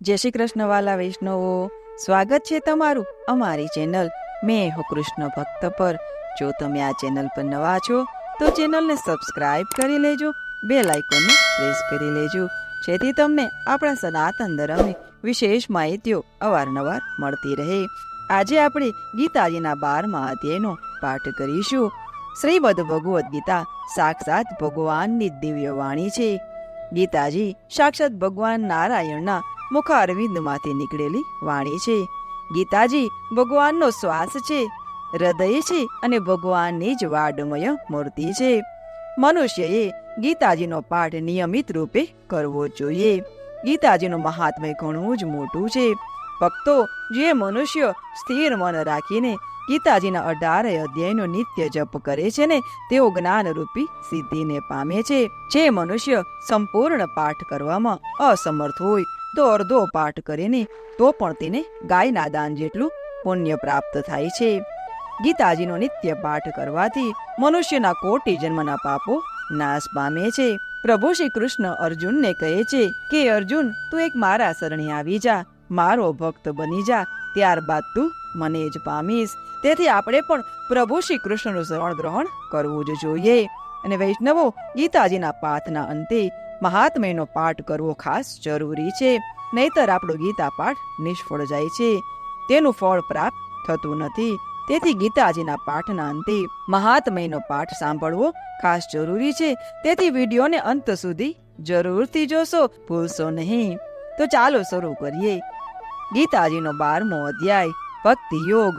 જય શ્રી કૃષ્ણ વાલા વૈષ્ણવો. સ્વાગત છે તમારું અમારી ચેનલ મેં હો કૃષ્ણ ભક્ત પર. જો તમે આ ચેનલ પર નવા છો, તો ચેનલને સબસ્ક્રાઇબ કરી લેજો બે લાઇકોનને પ્રેસ કરી લેજો, જેથી તમને આપણા સનાતન ધર્મની વિશેષ માહિતીઓ અવારનવાર મળતી રહે. આજે આપણે ગીતાજીના બારમા અધ્યાયનો પાઠ કરીશું. શ્રીમદ ભગવદ્ ગીતા સાક્ષાત ભગવાનની દિવ્ય વાણી છે. ગીતાજી સાક્ષાત ભગવાન નારાયણના મુખ અરવિંદમાંથી નીકળેલી વાણી છે. ગીતાજી ભગવાનનો શ્વાસ છે. હૃદય છે અને ભગવાનની જ વાડમય મૂર્તિ છે. મનુષ્યએ ગીતાજીનો પાઠ નિયમિત રૂપે કરવો જોઈએ. ગીતાજીનું મહાત્મય ઘણું જ મોટું છે. ભક્તો જે મનુષ્ય સ્થિર મન રાખીને ગીતાજીના અઢારે અધ્યાયનો નિત્ય જપ કરે છે ને, તેઓ જ્ઞાનરૂપી સિદ્ધિને પામે છે. જે મનુષ્ય સંપૂર્ણ પાઠ કરવામાં અસમર્થ હોય, તો અર્ધો પાઠ કરીને, તો પણ તેને ગાયના દાન જેટલું પુણ્ય પ્રાપ્ત થાય છે. ગીતાજીનો નિત્ય પાઠ કરવાથી મનુષ્યના કોટી જન્મના પાપો નાશ પામે છે. પ્રભુ શ્રી કૃષ્ણ અર્જુનને કહે છે કે, અર્જુન, તું એક મારા શરણે આવી જા. મારો ભક્ત બની જા, ત્યારબાદ તું મને જ પામીશ. તેથી આપણે પણ પ્રભુ શ્રી કૃષ્ણનું શરણ ગ્રહણ કરવું જ જોઈએ. અને વૈષ્ણવો, ગીતાજીના પાઠના અંતે મહાત્મયનો પાઠ કરવો ખાસ જરૂરી છે. નહીતર આપણો ગીતા પાઠ નિષ્ફળ જાય છે. તેનું ફળ પ્રાપ્ત થતું નથી. તેથી ગીતાજીના પાઠના અંતે મહાત્મયનો પાઠ સાંભળવો ખાસ જરૂરી છે. તેથી વિડીયોને અંત સુધી જરૂરથી જોશો, ભૂલશો નહીં. તો ચાલો શરૂ કરીએ. ગીતાજીનો બારમો અધ્યાય, ભક્તિ યોગ.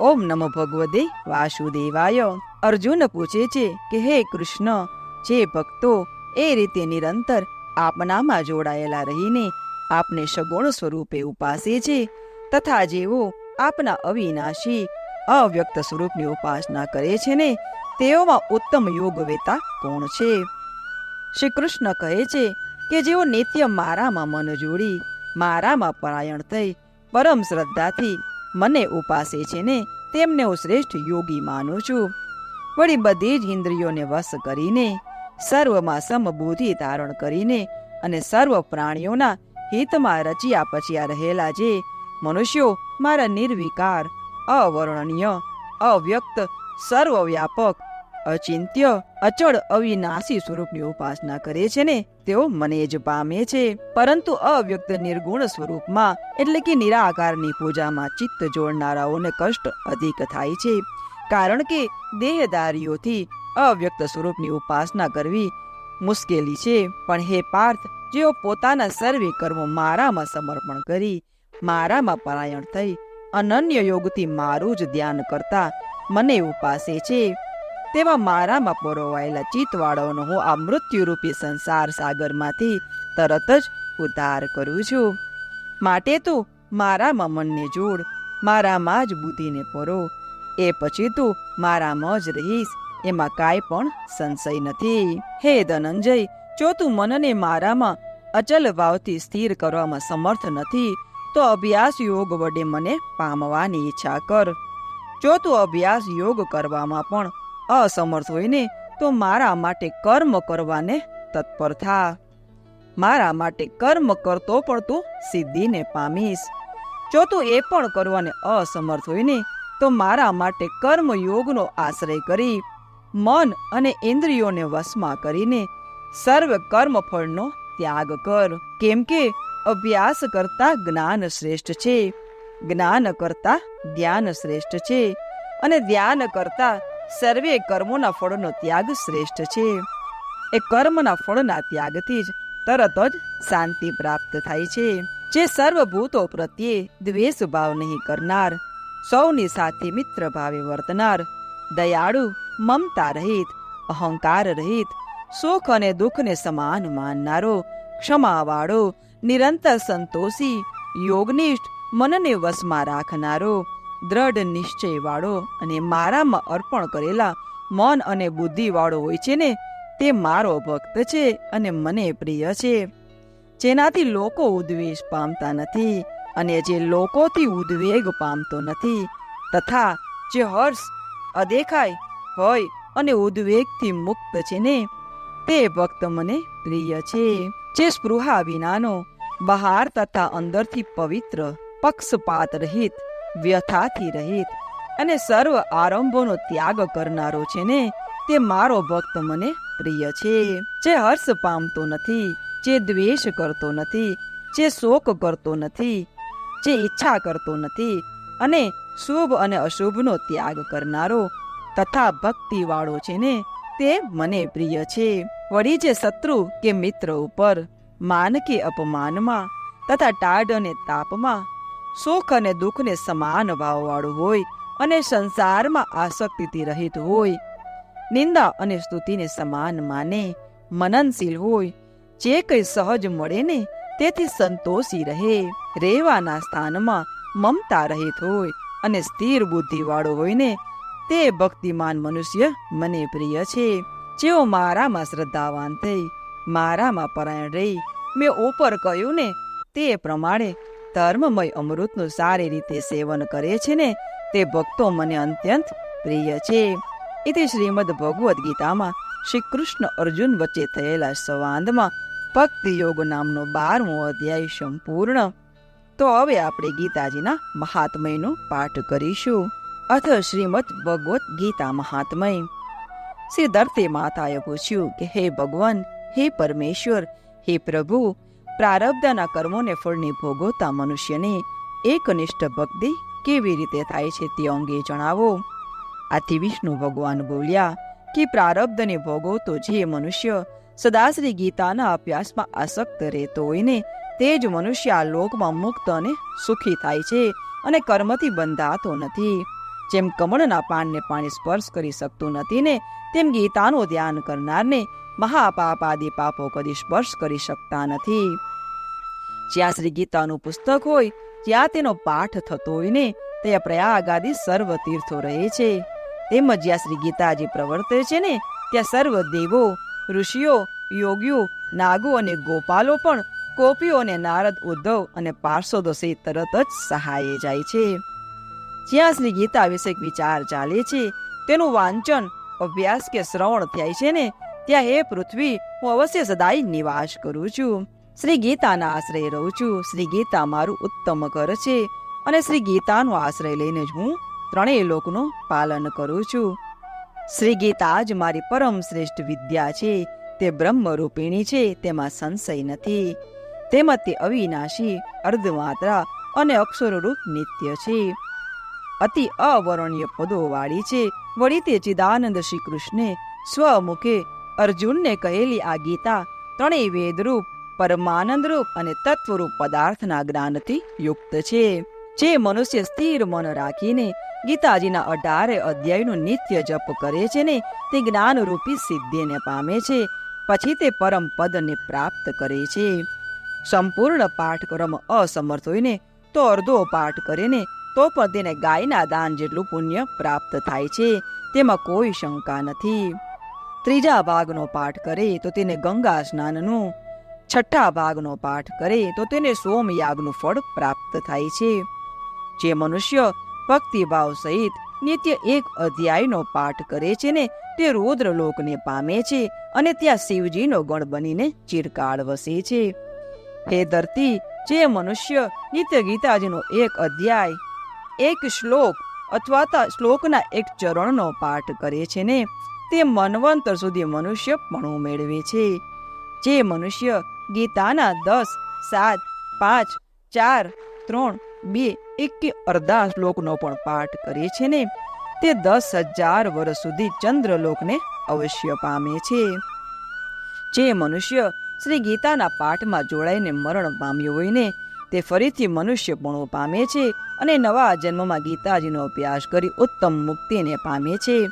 ઓમ નમો ભગવદે વાસુદેવાય. અર્જુન પૂછે છે કે, હે કૃષ્ણ, જે ભક્તો એ રીતે નિરંતર આપનામાં જોડાયેલા રહીને આપને સગુણ સ્વરૂપે ઉપાસે છે તથા જેઓ આપના અવિનાશી, અવ્યક્ત સ્વરૂપની ઉપાસના કરે છે ને, તેઓમાં ઉત્તમ યોગવેતા કોણ છે? શ્રી કૃષ્ણ કહે છે કે, જેઓ નિત્ય મારામાં મન જોડી મારામાં પરાયણ થઈ, પરમ શ્રદ્ધાથી મને ઉપાસે છે ને, તેમને હું શ્રેષ્ઠ યોગી માનું છું. વળી બધી જ ઇન્દ્રિયોને વશ કરીને, સર્વમાં સમબુદ્ધિ ધારણ કરીને અને સર્વ પ્રાણીઓના હિતમાં રચ્યા પચ્યા રહેલા જે મનુષ્યો મારા નિર્વિકાર, અવર્ણનીય, અવ્યક્ત, સર્વવ્યાપક અચિંત્ય અચળ અવિનાશી સ્વરૂપની ઉપાસના કરે છે ને, તેઓ મને જ પામે છે. પરંતુ અવ્યક્ત નિર્ગુણ સ્વરૂપમાં, એટલે કે નિરાકારની પૂજામાં ચિત્ત જોડનારાઓને કષ્ટ અધિક થાય છે. કારણ કે દેહદારીઓથી અવ્યક્ત સ્વરૂપની ઉપાસના કરવી મુશ્કેલી છે. પણ હે પાર્થ, જેઓ પોતાના સર્વે કર્મો મારામાં સમર્પણ કરી, મારામાં પરાયણ થઈ, અનન્ય યોગથી મારું જ ધ્યાન કરતા મને ઉપાસે છે. તેવા મારામાં પરોવાયેલા ચિત્તવાળાઓનો હું આ મૃત્યુરૂપી સંસાર સાગરમાંથી તરત જ ઉદ્ધાર કરું છું. માટે તું મારામાં મનને જોડ મારામાં જ બુદ્ધિને પરો. એ પછી તું મારામાં જ રહીશ, એમાં કાંઈ પણ સંશય નથી. હે ધનંજય, જો તું મનને મારામાં અચલ ભાવથી સ્થિર કરવામાં સમર્થ નથી, તો અભ્યાસ યોગ વડે મને પામવાની ઈચ્છા કર. જો તું અભ્યાસ યોગ કરવામાં પણ અસમર્થ હોયને તો મારા માટે કર્મ કરવાને તત્પર થા. મારા માટે કર્મ કરતો પણ તું સિદ્ધિને પામીશ. જો તું એ પણ કરવાને અસમર્થ હોયને તો મારા માટે કર્મ યોગનો આશ્રય કરી, મન અને ઇન્દ્રિયોને વશમાં કરીને સર્વ કર્મ ફળનો ત્યાગ કર. કેમ કે અભ્યાસ કરતા જ્ઞાન શ્રેષ્ઠ છે. જ્ઞાન કરતા ધ્યાન શ્રેષ્ઠ છે અને ધ્યાન કરતા સર્વે કર્મોના ફળનો ત્યાગ શ્રેષ્ઠ છે. એ કર્મના ફળના ત્યાગથી જ તરત જ શાંતિ પ્રાપ્ત થાય છે. જે સર્વભૂતો પ્રત્યે દ્વેષ ભાવ નહીં કરનાર, સૌની સાથે મિત્ર ભાવે વર્તનાર, દયાળુ, મમતા રહિત, અહંકાર રહિત, સુખ અને દુઃખને સમાન માનનારો, ક્ષમાવાળો, નિરંતર સંતોષી, યોગનિષ્ઠ, મનને વશમાં રાખનારો દ્રઢ નિશ્ચયવાળો અને મારામાં અર્પણ કરેલા મન અને બુદ્ધિવાળો હોય છે ને, તે મારો ભક્ત છે અને મને પ્રિય છે. જેનાથી લોકો ઉદ્વેષ પામતા નથી અને જે લોકોથી ઉદ્વેગ પામતો નથી, તથા જે હર્ષ, અદેખાય, ભય અને ઉદ્વેગથી મુક્ત છે ને, તે ભક્ત મને પ્રિય છે. જે સ્પૃહા વિનાનો, બહાર તથા અંદરથી પવિત્ર, પક્ષપાત રહિત વ્યથાથી રહિત અને સર્વ આરંભોનો ત્યાગ કરનારો છે ને, તે મારો ભક્ત મને પ્રિય છે. જે હર્ષ પામતો નથી, જે દ્વેષ કરતો નથી, જે શોક કરતો નથી, જે ઈચ્છા કરતો નથી અને શુભ અને અશુભનો ત્યાગ કરનારો તથા ભક્તિવાળો છે ને, તે મને પ્રિય છે. વળી જે શત્રુ કે મિત્ર ઉપર, માન કે અપમાનમાં તથા ટાઢ અને તાપમાં સુખ અને દુઃખને સમાન ભાવવાળું હોય અને સંસારમાં આસક્તિથી રહિત હોય. નિંદા અને સ્તુતિને સમાન માને, મનનશીલ હોય. જે કંઈ સહજ મળે ને, તેથી સંતોષી રહે. રહેવાના સ્થાનમાં મમતા રહિત હોય અને સ્થિર બુદ્ધિવાળો હોય ને, તે ભક્તિમાન મનુષ્ય મને પ્રિય છે. જેઓ મારામાં શ્રદ્ધાવાન થઈ, મારામાં પરાયણ રહી, મેં ઉપર કહ્યું ને, તે પ્રમાણે ધર્મમય અમૃતનું સારી રીતે સેવન કરે છે ને, તે ભક્તો મને અત્યંત પ્રિય છે. એથી શ્રીમદ ભગવદ્ ગીતામાં શ્રી કૃષ્ણ અર્જુન વચ્ચે થયેલા સંવાદમાં ભક્તિ યોગ નામનો બારમો અધ્યાય સંપૂર્ણ. તો હવે આપણે ગીતાજીના મહાત્મયનો પાઠ કરીશું. અથ શ્રીમદ ભગવદ્ ગીતા મહાત્મય. શ્રી દર્તે માતાએ પૂછ્યું કે, હે ભગવાન, હે પરમેશ્વર, હે પ્રભુ પ્રારબ્ધના કર્મોને ફળની ભોગવતા મનુષ્યને એકનિષ્ઠ ભક્તિ કેવી રીતે થાય છે તે અંગે જણાવો. આથી વિષ્ણુ ભગવાન બોલ્યા કે પ્રારબ્ધને ભોગવતો જે મનુષ્ય સદા શ્રી ગીતાના અભ્યાસમાં આસક્ત રહેતો હોય ને, તે જ મનુષ્ય આ લોકમાં મુક્ત અને સુખી થાય છે અને કર્મથી બંધાતો નથી. જેમ કમળના પાનને પાણી સ્પર્શ કરી શકતું નથી ને, તેમ ગીતાનું ધ્યાન કરનારને મહાપાપ આદિ પાપો કદી સ્પર્શ કરી શકતા નથી. જ્યાં શ્રી ગીતાનું પુસ્તક હોય, ત્યાં તેનો પાઠ થતો હોય ને ત્યાં પ્રયાગ આદિ સર્વ તીર્થો રહે છે. તેમજ જ્યાં શ્રી ગીતાજી પ્રવર્તે છે ને, ત્યાં સર્વ દેવો, ઋષિઓ, યોગીઓ, નાગો અને ગોપાલો પણ કોપીઓ અને નારદ, ઉદ્ધવ અને પાર્ષદો સહિત તરત જ સહાયે જાય છે. જ્યાં શ્રી ગીતા વિશે વિચાર ચાલે છે. તેનું વાંચન અભ્યાસ કે શ્રવણ થાય છે ને, ત્યાં હે પૃથ્વી, હું અવશ્ય સદાય નિવાસ કરું છું. શ્રી ગીતાના આશ્રય રહું છું. શ્રી ગીતા મારું ઉત્તમ ઘર છે અને શ્રી ગીતાનો આશ્રય લઈને જ હું ત્રણેય લોકનું પાલન કરું છું. શ્રી ગીતા જ મારી પરમ શ્રેષ્ઠ વિદ્યા છે. તે બ્રહ્મરૂપિણી છે, તેમાં સંશય નથી. તેમજ તે અવિનાશી, અર્ધમાત્રા અને અક્ષરરૂપ નિત્ય છે. અતિ અવર્ણ્ય પદો વાળી છે. વળી તે ચિદાનંદ શ્રી કૃષ્ણે સ્વમુખે અર્જુનને કહેલી આ ગીતા ત્રણેય વેદરૂપ, પરમાનંદરૂપ અને તત્વરૂપ પદાર્થના જ્ઞાનથી યુક્ત છે. જે મનુષ્ય સ્થિર મન રાખીને ગીતાજીના અઢારે અધ્યાયનું નિત્ય જપ કરે છે ને, તે જ્ઞાનરૂપી સિદ્ધિને પામે છે. પછી તે પરમ પદને પ્રાપ્ત કરે છે. સંપૂર્ણ પાઠક્રમ અસમર્થ હોય ને તો અર્ધો પાઠ કરે ને તો પણ તેને ગાયના દાન જેટલું પુણ્ય પ્રાપ્ત થાય છે, તેમાં કોઈ શંકા નથી. ત્રીજા ભાગનો પાઠ કરે તો તેને ગંગા સ્નાનનું, છઠ્ઠા ભાગનો પાઠ કરે તો તેને સોમયાગનું ફળ પ્રાપ્ત થાય છે. જે મનુષ્ય ભક્તિભાવ સહિત નિત્ય એક અધ્યાયનો પાઠ કરે છે ને, તે રુદ્રલોકને પામે છે અને ત્યાં શિવજીનો ગણ બનીને ચિરકાળ વસે છે. હે ધરતી, જે મનુષ્ય નિત્ય ગીતાજીનો એક અધ્યાય એક શ્લોક અથવા તો શ્લોકના એક ચરણનો પાઠ કરે છે ને, તે મનવંતર સુધી મનુષ્ય પણ મેળવે છે. જે મનુષ્ય ગીતાના દસ, સાત, પાંચ, ચાર, ત્રણ, બે, એક કે અડધા શ્લોકનો પણ પાઠ કરે છે ને, તે દસ હજાર વર્ષ સુધી ચંદ્રલોકને અવશ્ય પામે છે. જે મનુષ્ય શ્રી ગીતાના પાઠમાં જોડાઈને મરણ પામ્યો હોય ને તે ફરીથી મનુષ્યપણું પામે છે અને નવા જન્મમાં ગીતાજીનો અભ્યાસ કરી ઉત્તમ મુક્તિને પામે છે.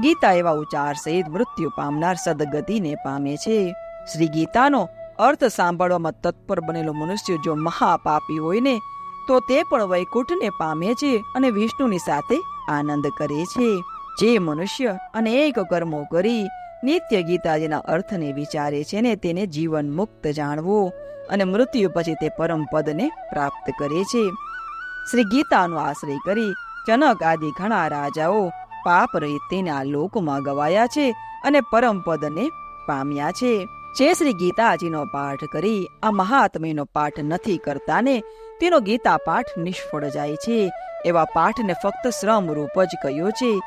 ગીતા એવા ઉચ્ચાર સહિત મૃત્યુ પામનાર સદગતિને પામે છે. શ્રી ગીતાનો અર્થ સાંભળવામાં તત્પર બનેલો મનુષ્ય જો મહાપાપી હોય ને, તો તે પણ વૈકુંઠને પામે છે અને વિષ્ણુની સાથે આનંદ કરે છે. જે મનુષ્ય અનેક કર્મો કરી નિત્ય ગીતાજીના અર્થને વિચારે છે ને તેને જીવન મુક્ત જાણવું અને મૃત્યુ પછી તે પરમ પદને પ્રાપ્ત કરે છે. શ્રી ગીતાનો આશ્રય કરી જનક આદિ ઘણા રાજાઓ પાપ રહિત તેના લોકમાં ગવાયા છે અને પરમ પદને પામ્યા છે. જે શ્રી ગીતાજીનો પાઠ કરી આ મહાત્મ્યનો પાઠ નથી કરતા ને તેનો ગીતા પાઠ નિષ્ફળ જાય છે. એવા પાઠને ફક્ત શ્રમ રૂપ જ કહ્યો છે.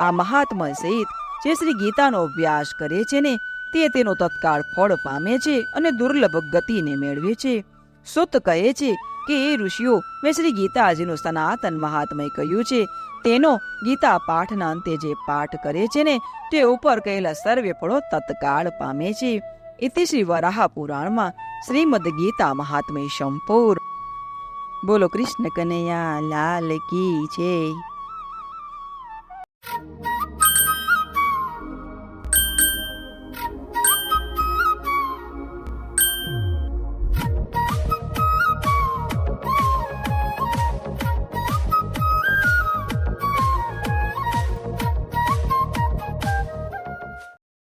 આ મહાત્મા સહિત જે શ્રી ગીતાનો અભ્યાસ કરે છે ને, તે તેનો તત્કાળ ફળ પામે છે અને દુર્લભ ગતિને મેળવે છે. સુત કહે છે કે એ ઋષિઓ, મેં શ્રી ગીતાજીનું સનાતન મહાત્મય કહ્યું છે. તેનો ગીતા પાઠના અંતે જે પાઠ કરે છે ને, તે ઉપર કહેલા સર્વે ફળો તત્કાળ પામે છે. ઇતિ શ્રી વરાહ પુરાણમાં શ્રીમદ ગીતા મહાત્મય સંપૂર્ણ. બોલો કૃષ્ણ કનૈયા, લાલ કી છે